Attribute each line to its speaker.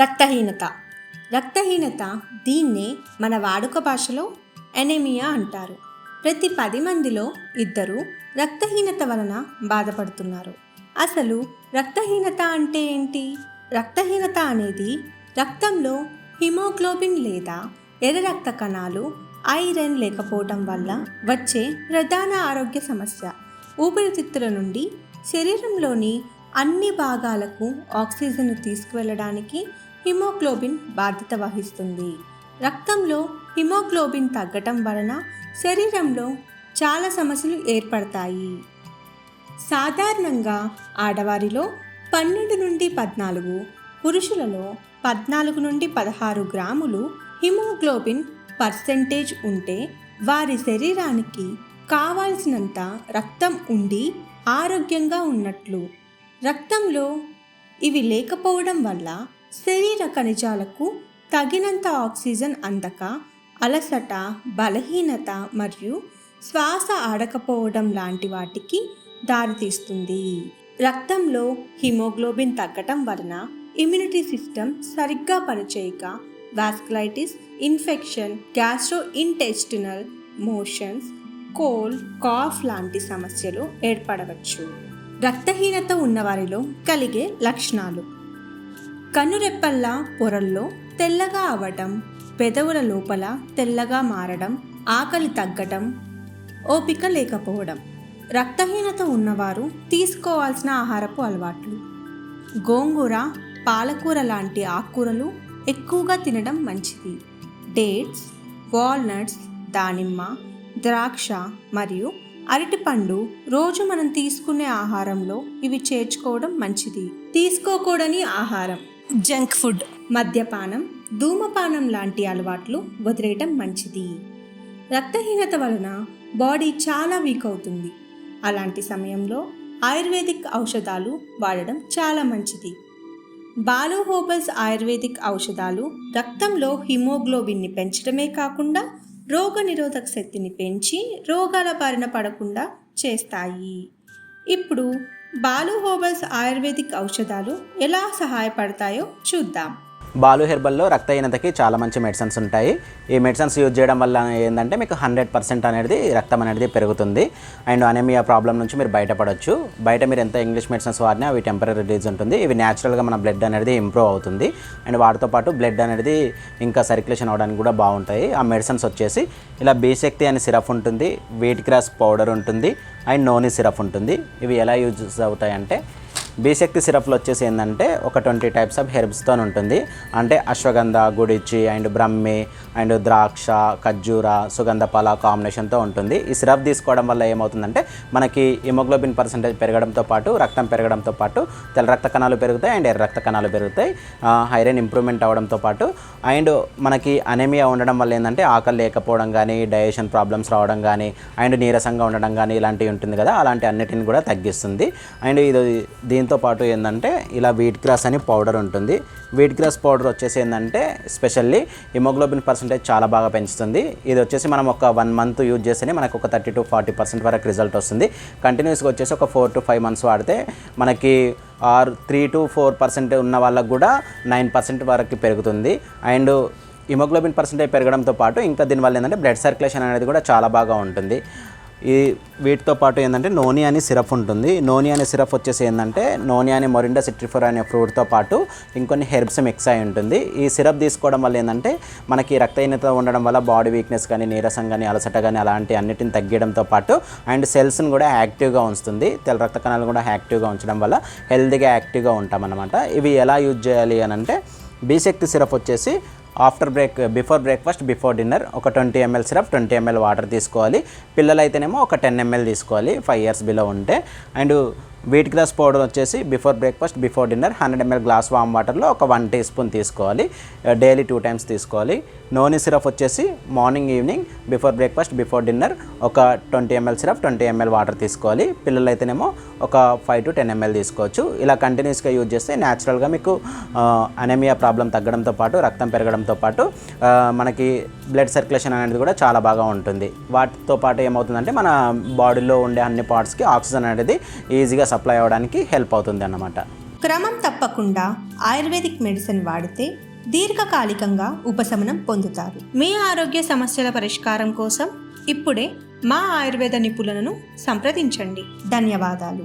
Speaker 1: రక్తహీనత. రక్తహీనత దీన్నే మన వాడుక భాషలో ఎనేమియా అంటారు. ప్రతి పది మందిలో ఇద్దరు రక్తహీనత వలన బాధపడుతున్నారు. అసలు రక్తహీనత అంటే ఏంటి? రక్తహీనత అనేది రక్తంలో హిమోగ్లోబిన్ లేదా ఎర్ర రక్త కణాలు ఐరన్ లేకపోవడం వల్ల వచ్చే ప్రధాన ఆరోగ్య సమస్య. ఊపిరితిత్తుల నుండి శరీరంలోని అన్ని భాగాలకు ఆక్సిజన్ తీసుకువెళ్ళడానికి హిమోగ్లోబిన్ బాధ్యత వహిస్తుంది. రక్తంలో హిమోగ్లోబిన్ తగ్గటం వలన శరీరంలో చాలా సమస్యలు ఏర్పడతాయి. సాధారణంగా ఆడవారిలో పన్నెండు నుండి పద్నాలుగు పురుషులలో పద్నాలుగు నుండి పదహారు గ్రాములు హిమోగ్లోబిన్ పర్సెంటేజ్ ఉంటే వారి శరీరానికి కావాల్సినంత రక్తం ఉండి ఆరోగ్యంగా ఉన్నట్లు. రక్తంలో ఇవి లేకపోవడం వల్ల శరీర ఖనిజాలకు తగినంత ఆక్సిజన్ అందక అలసట బలహీనత మరియు శ్వాస ఆడకపోవడం లాంటి వాటికి దారితీస్తుంది. రక్తంలో హిమోగ్లోబిన్ తగ్గటం వలన ఇమ్యూనిటీ సిస్టమ్ సరిగ్గా పనిచేయక vasculitis infection gastrointestinal motions cold cough లాంటి సమస్యలు ఏర్పడవచ్చు. రక్తహీనత ఉన్నవారిలో కలిగే లక్షణాలు. కనురెప్పల్లా పొరల్లో తెల్లగా అవ్వటం పెదవుల లోపల తెల్లగా మారడం ఆకలి తగ్గటం ఓపిక లేకపోవడం. రక్తహీనత ఉన్నవారు తీసుకోవాల్సిన ఆహారపు అలవాట్లు. గోంగూర పాలకూర లాంటి ఆకుకూరలు ఎక్కువగా తినడం మంచిది. డేట్స్ వాల్నట్స్ దానిమ్మ ద్రాక్ష మరియు అరటిపండు రోజు మనం తీసుకునే ఆహారంలో ఇవి చేర్చుకోవడం మంచిది. తీసుకోకూడని ఆహారం. Junk food. మద్యపానం ధూమపానం లాంటి అలవాట్లు వదిలేయటం మంచిది. రక్తహీనత వలన బాడీ చాలా వీక్ అవుతుంది. అలాంటి సమయంలో ఆయుర్వేదిక్ ఔషధాలు వాడడం చాలా మంచిది. బాలోహోబస్ ఆయుర్వేదిక్ ఔషధాలు రక్తంలో హిమోగ్లోబిన్ని పెంచడమే కాకుండా రోగ నిరోధక శక్తిని పెంచి రోగాల బారిన పడకుండా చేస్తాయి. ఇప్పుడు బాలు హోబల్స్ ఆయుర్వేదిక్ ఔషధాలు ఎలా సహాయపడతాయో చూద్దాం.
Speaker 2: బాలు హెర్బల్లో రక్తహీనతకి చాలా మంచి మెడిసిన్స్ ఉంటాయి. ఈ మెడిసిన్స్ యూజ్ చేయడం వల్ల ఏంటంటే మీకు హండ్రెడ్ పర్సెంట్ అనేది రక్తం అనేది పెరుగుతుంది. అండ్ అనేమియా ప్రాబ్లం నుంచి మీరు బయటపడవచ్చు బయట మీరు ఎంత ఇంగ్లీష్ మెడిసిన్స్ వాడినా అవి టెంపరీ రిలీజ్ ఉంటుంది. ఇవి న్యాచురల్గా మన బ్లడ్ అనేది ఇంప్రూవ్ అవుతుంది. అండ్ వాటితో పాటు బ్లడ్ అనేది ఇంకా సర్క్యులేషన్ అవడానికి కూడా బాగుంటాయి. ఆ మెడిసిన్స్ వచ్చేసి ఇలా బీశక్తి అనే సిరప్ ఉంటుంది వీట్ గ్రాస్ పౌడర్ ఉంటుంది అండ్ నోని సిరప్ ఉంటుంది. ఇవి ఎలా యూజ్ అవుతాయంటే బీశక్తి సిరప్లో వచ్చేసి ఏంటంటే ఒక ట్వంటీ టైప్స్ ఆఫ్ హెర్బ్స్తో ఉంటుంది. అంటే అశ్వగంధ గుడిచి అండ్ బ్రహ్మి అండ్ ద్రాక్ష ఖర్జూర సుగంధపాల కాంబినేషన్తో ఉంటుంది. ఈ సిరప్ తీసుకోవడం వల్ల ఏమవుతుందంటే మనకి హిమోగ్లోబిన్ పర్సంటేజ్ పెరగడంతో పాటు రక్తం పెరగడంతో పాటు తెల్ల రక్త కణాలు పెరుగుతాయి అండ్ ఎర్ర రక్త కణాలు పెరుగుతాయి. ఐరన్ ఇంప్రూవ్మెంట్ అవ్వడంతో పాటు అండ్ మనకి అనేమియా ఉండడం వల్ల ఏంటంటే ఆకలి లేకపోవడం కానీ డైజెషన్ ప్రాబ్లమ్స్ రావడం కానీ అండ్ నీరసంగా ఉండడం కానీ ఇలాంటివి ఉంటుంది కదా అలాంటి అన్నిటిని కూడా తగ్గిస్తుంది. అండ్ ఇది దీంతో పాటు ఏంటంటే ఇలా వీట్ గ్రాస్ అని పౌడర్ ఉంటుంది. వీట్ గ్రాస్ పౌడర్ వచ్చేసి ఏంటంటే స్పెషల్లీ హిమోగ్లోబిన్ పర్సంటేజ్ చాలా బాగా పెంచుతుంది. ఇది వచ్చేసి మనం ఒక వన్ మంత్ యూజ్ చేస్తేనే మనకు ఒక థర్టీ టు ఫార్టీ పర్సెంట్ వరకు రిజల్ట్ వస్తుంది. కంటిన్యూస్గా వచ్చేసి ఒక ఫోర్ టు ఫైవ్ మంత్స్ వాడితే మనకి or three to four percent ఉన్న వాళ్ళకు కూడా నైన్ పర్సెంట్ వరకు పెరుగుతుంది. అండ్ హిమోగ్లోబిన్ పర్సెంటేజ్ పెరగడంతో పాటు ఇంకా దీనివల్ల ఏంటంటే బ్లడ్ సర్క్యులేషన్ అనేది కూడా చాలా బాగా ఉంటుంది. ఈ వీటితో పాటు ఏంటంటే నోని అని సిరప్ ఉంటుంది. నోని అనే సిరప్ వచ్చేసి ఏంటంటే నోని అనే మొరిండా సిట్రిఫర్ అనే ఫ్రూట్తో పాటు ఇంకొన్ని హెర్బ్స్ మిక్స్ అయి ఉంటుంది. ఈ సిరప్ తీసుకోవడం వల్ల ఏంటంటే మనకి రక్తహీనత ఉండడం వల్ల బాడీ వీక్నెస్ కానీ నీరసం కానీ అలసట కానీ అలాంటి అన్నిటిని తగ్గడంతో పాటు అండ్ సెల్స్ని కూడా యాక్టివ్గా ఉంచుతుంది. తెల్ల రక్త కణాలు కూడా యాక్టివ్గా ఉంచడం వల్ల హెల్తీగా యాక్టివ్గా ఉంటామన్నమాట. ఇవి ఎలా యూజ్ చేయాలి అని అంటే బీశక్తి సిరప్ వచ్చేసి after break before breakfast before dinner ఒక twenty ML syrup twenty ML water తీసుకోవాలి. పిల్లలైతేనేమో ఒక టెన్ ఎంఎల్ తీసుకోవాలి ఫైవ్ ఇయర్స్ బిలో ఉంటే. అండ్ వీట్ గ్లాస్ పౌడర్ వచ్చేసి before breakfast before dinner hundred ML glass warm వాటర్లో ఒక వన్ టీ స్పూన్ తీసుకోవాలి. డైలీ టూ టైమ్స్ తీసుకోవాలి. నోని సిరప్ వచ్చేసి morning evening before breakfast before dinner ఒక twenty ML syrup twenty ML water తీసుకోవాలి. పిల్లలు అయితేనేమో ఒక ఫైవ్ టు టెన్ ఎంఎల్ తీసుకోవచ్చు. ఇలా కంటిన్యూస్గా యూజ్ చేస్తే న్యాచురల్గా మీకు uh, అనెమియా ప్రాబ్లం తగ్గడంతో పాటు రక్తం పెరగడంతో పాటు uh, మనకి బ్లడ్ సర్క్యులేషన్ అనేది కూడా చాలా బాగా ఉంటుంది. వాటితో పాటు ఏమవుతుందంటే మన బాడీలో ఉండే అన్ని పార్ట్స్కి ఆక్సిజన్ అనేది ఈజీగా సప్లై అవ్వడానికి హెల్ప్ అవుతుంది అన్నమాట.
Speaker 1: క్రమం తప్పకుండా ఆయుర్వేదిక్ మెడిసిన్ వాడితే దీర్ఘకాలికంగా ఉపశమనం పొందుతారు. మీ ఆరోగ్య సమస్యల పరిష్కారం కోసం ఇప్పుడే మా ఆయుర్వేద నిపుణులను సంప్రదించండి. ధన్యవాదాలు.